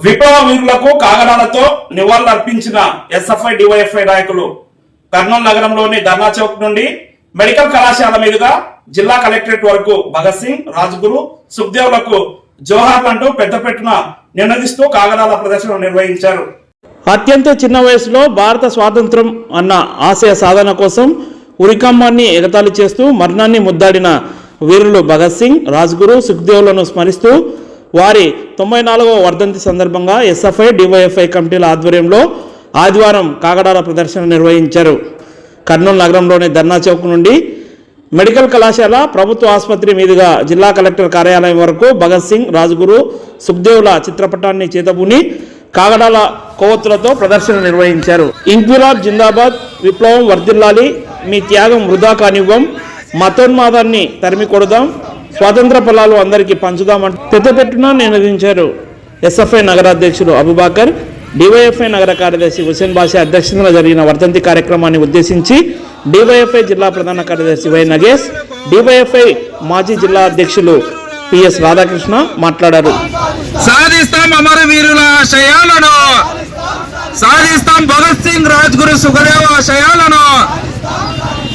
విప్లవ వీరులకు కాగడాలతో నివాళులర్పించిన SFI DYFI నాయకులు కర్నూలు నగరంలోని ధర్నా చౌక్ నుండి మెడికల్ కళాశాల మీదుగా జిల్లా కలెక్టరేట్ వరకు భగత్ సింగ్ రాజ్గురు సుఖ్దేవ్లకు జోహార్లు అంటూ పెద్ద పెట్టున నినదిస్తూ కాగడాల ప్రదర్శన నిర్వహించారు. అత్యంత చిన్న వయసులో భారత స్వాతంత్రం అన్న ఆశయ సాధన కోసం ఉరికమ్మాన్ని ఎగతాళి చేస్తూ మరణాన్ని ముద్దాడిన వీరులు భగత్ సింగ్ రాజ్గురు సుఖ్దేవ్లను స్మరిస్తూ వారి తొంభై నాలుగవ వర్ధంతి సందర్భంగా ఎస్ఎఫ్ఐ డివైఎఫ్ఐ కమిటీల ఆధ్వర్యంలో ఆదివారం కాగడాల ప్రదర్శన నిర్వహించారు. కర్నూలు నగరంలోని ధర్నా చౌక్ నుండి మెడికల్ కళాశాల ప్రభుత్వ ఆసుపత్రి మీదుగా జిల్లా కలెక్టర్ కార్యాలయం వరకు భగత్ సింగ్ రాజ్గురు సుఖ్దేవ్ల చిత్రపటాన్ని చేతబూని కాగడాల కొవ్వొత్తులతో ప్రదర్శన నిర్వహించారు. ఇంక్విలాబ్ జిందాబాద్ విప్లవం వర్ధిల్లాలి మీ త్యాగం వృధా కానివ్వం మతోన్మాదాన్ని తరిమి కొడదాం స్వాతంత్ర ఫలాలు అందరికీ పంచుదామంటూ పెద్దపెట్టున నిర్వహించారు నినదించారు ఎస్ఎఫ్ఐ నగరాధ్యక్షులు అబుబాకర్ డివైఎఫ్ఐ నగర కార్యదర్శి హుసేన్ బాషా అధ్యక్షతన జరిగిన వర్ధంతి కార్యక్రమాన్ని ఉద్దేశించి డివైఎఫ్ఐ జిల్లా ప్రధాన కార్యదర్శి వై నగేష్ డివైఎఫ్ఐ మాజీ జిల్లా అధ్యక్షులు పిఎస్ రాధాకృష్ణ మాట్లాడారు. సాధిస్తాం అమరవీరుల ఆశయాలను. సాధిస్తాం భగత్ సింగ్ రాజ్గురు సుఖదేవ ఆశయాలను.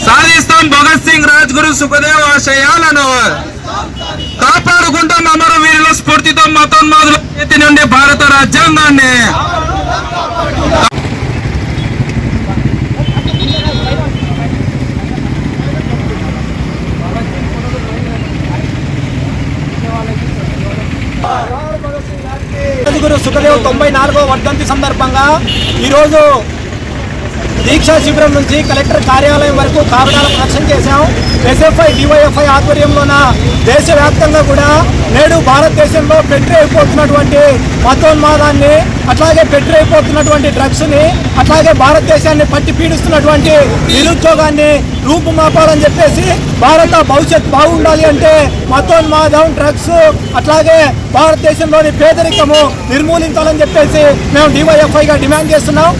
సాధిస్తాం భగత్ సింగ్ రాజ్గురు సుఖదేవ ఆశయాలను. కాపాడుకుంటాం అమరవీరుల స్ఫూర్తితో మతోన్మాదుల చేతి నుండి భారత రాజ్యాంగాన్ని. సుఖదేవ్ తొంభై నాలుగో వర్ధంతి సందర్భంగా ఈరోజు దీక్షా శిబిరం నుంచి కలెక్టర్ కార్యాలయం వరకు కారణాల ప్రదర్శన చేశాం ఎస్ఎఫ్ఐ డివైఎఫ్ఐ ఆధ్వర్యంలోన దేశవ్యాప్తంగా కూడా నేడు భారతదేశంలో పెట్టరైపోతున్నటువంటి మతోన్మాదాన్ని అట్లాగే పెట్టరైపోతున్నటువంటి డ్రగ్స్ని అట్లాగే భారతదేశాన్ని పట్టి పీడిస్తున్నటువంటి నిరుద్యోగాన్ని రూపుమాపాలని చెప్పేసి భారత భవిష్యత్ బాగుండాలి అంటే మతోన్మాదం డ్రగ్స్ అట్లాగే భారతదేశంలోని పేదరికము నిర్మూలించాలని చెప్పేసి మేము డివైఎఫ్ఐగా డిమాండ్ చేస్తున్నాం.